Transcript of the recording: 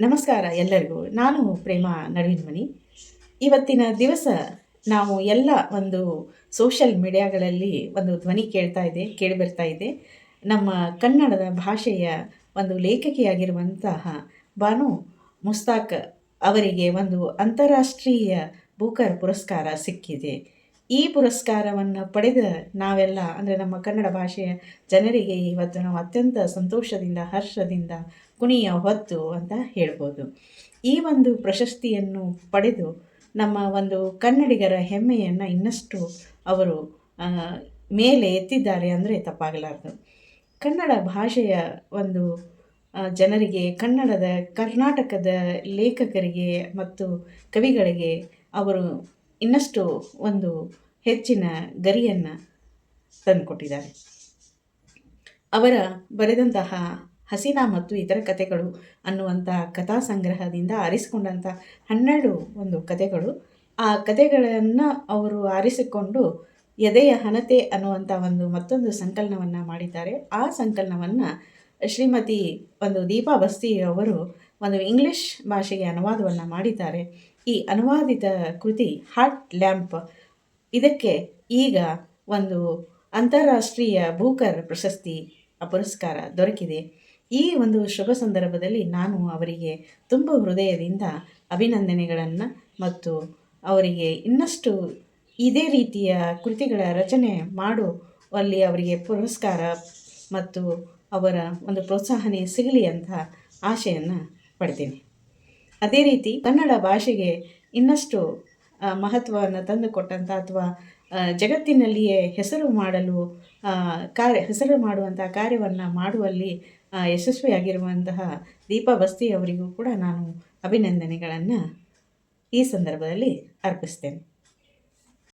ನಮಸ್ಕಾರ ಎಲ್ಲರಿಗೂ. ನಾನು ಪ್ರೇಮ ನಡುವಿನ್ಮನಿ ಇವತ್ತಿನ ದಿವಸ ನಾವು ಎಲ್ಲ ಒಂದು ಸೋಷಲ್ ಮೀಡಿಯಾಗಳಲ್ಲಿ ಒಂದು ಧ್ವನಿ ಕೇಳ್ತಾ ಇದೆ, ಕೇಳಿಬರ್ತಾ ಇದೆ. ನಮ್ಮ ಕನ್ನಡದ ಭಾಷೆಯ ಒಂದು ಲೇಖಕಿಯಾಗಿರುವಂತಹ ಬಾನು ಮುಸ್ತಾಕ್ ಅವರಿಗೆ ಒಂದು ಅಂತಾರಾಷ್ಟ್ರೀಯ ಬೂಕರ್ ಪುರಸ್ಕಾರ ಸಿಕ್ಕಿದೆ. ಈ ಪುರಸ್ಕಾರವನ್ನು ಪಡೆದ ನಾವೆಲ್ಲ, ಅಂದರೆ ನಮ್ಮ ಕನ್ನಡ ಭಾಷೆಯ ಜನರಿಗೆ ಇವತ್ತು ನಾವು ಅತ್ಯಂತ ಸಂತೋಷದಿಂದ, ಹರ್ಷದಿಂದ ಕುಣಿಯ ಹೊತ್ತು ಅಂತ ಹೇಳ್ಬೋದು. ಈ ಒಂದು ಪ್ರಶಸ್ತಿಯನ್ನು ಪಡೆದು ನಮ್ಮ ಒಂದು ಕನ್ನಡಿಗರ ಹೆಮ್ಮೆಯನ್ನು ಇನ್ನಷ್ಟು ಅವರು ಮೇಲೆ ಎತ್ತಿದ್ದಾರೆ ಅಂದರೆ ತಪ್ಪಾಗಲಾರದು. ಕನ್ನಡ ಭಾಷೆಯ ಒಂದು ಜನರಿಗೆ, ಕನ್ನಡದ ಕರ್ನಾಟಕದ ಲೇಖಕರಿಗೆ ಮತ್ತು ಕವಿಗಳಿಗೆ ಅವರು ಇನ್ನಷ್ಟು ಒಂದು ಹೆಚ್ಚಿನ ಗರಿಯನ್ನು ತಂದುಕೊಟ್ಟಿದ್ದಾರೆ. ಅವರ ಬರೆದಂತಹ ಹಸೀನಾ ಮತ್ತು ಇತರ ಕಥೆಗಳು ಅನ್ನುವಂಥ ಕಥಾ ಸಂಗ್ರಹದಿಂದ ಆರಿಸಿಕೊಂಡಂಥ ಹನ್ನೆರಡು ಒಂದು ಕಥೆಗಳು, ಆ ಕಥೆಗಳನ್ನು ಅವರು ಆರಿಸಿಕೊಂಡು ಎದೆಯ ಹಣತೆ ಅನ್ನುವಂಥ ಒಂದು ಮತ್ತೊಂದು ಸಂಕಲನವನ್ನು ಮಾಡಿದ್ದಾರೆ. ಆ ಸಂಕಲನವನ್ನು ಶ್ರೀಮತಿ ಒಂದು ದೀಪಾ ಬಸ್ತಿ ಅವರು ಒಂದು ಇಂಗ್ಲಿಷ್ ಭಾಷೆಗೆ ಅನುವಾದವನ್ನು ಮಾಡಿದ್ದಾರೆ. ಈ ಅನುವಾದಿತ ಕೃತಿ ಹಾರ್ಟ್ ಲ್ಯಾಂಪ್ ಇದಕ್ಕೆ ಈಗ ಒಂದು ಅಂತಾರಾಷ್ಟ್ರೀಯ ಭೂಕರ್ ಪ್ರಶಸ್ತಿ ಪುರಸ್ಕಾರ ದೊರಕಿದೆ. ಈ ಒಂದು ಶುಭ ಸಂದರ್ಭದಲ್ಲಿ ನಾನು ಅವರಿಗೆ ತುಂಬ ಹೃದಯದಿಂದ ಅಭಿನಂದನೆಗಳನ್ನು ಮತ್ತು ಅವರಿಗೆ ಇನ್ನಷ್ಟು ಇದೇ ರೀತಿಯ ಕೃತಿಗಳ ರಚನೆ ಮಾಡುವಲ್ಲಿ ಅವರಿಗೆ ಪುರಸ್ಕಾರ ಮತ್ತು ಅವರ ಒಂದು ಪ್ರೋತ್ಸಾಹನೆ ಸಿಗಲಿ ಅಂತ ಆಶೆಯನ್ನು ಪಡ್ತೀನಿ. ಅದೇ ರೀತಿ ಕನ್ನಡ ಭಾಷೆಗೆ ಇನ್ನಷ್ಟು ಮಹತ್ವವನ್ನು ತಂದುಕೊಟ್ಟಂಥ ಅಥವಾ ಜಗತ್ತಿನಲ್ಲಿಯೇ ಹೆಸರು ಮಾಡಲು ಕಾರ್ಯ, ಹೆಸರು ಮಾಡುವಂಥ ಕಾರ್ಯವನ್ನು ಮಾಡುವಲ್ಲಿ ಯಶಸ್ವಿಯಾಗಿರುವಂತಹ ದೀಪಾ ಬಸ್ತಿ ಅವರಿಗೂ ಕೂಡ ನಾನು ಅಭಿನಂದನೆಗಳನ್ನು ಈ ಸಂದರ್ಭದಲ್ಲಿ ಅರ್ಪಿಸ್ತೇನೆ.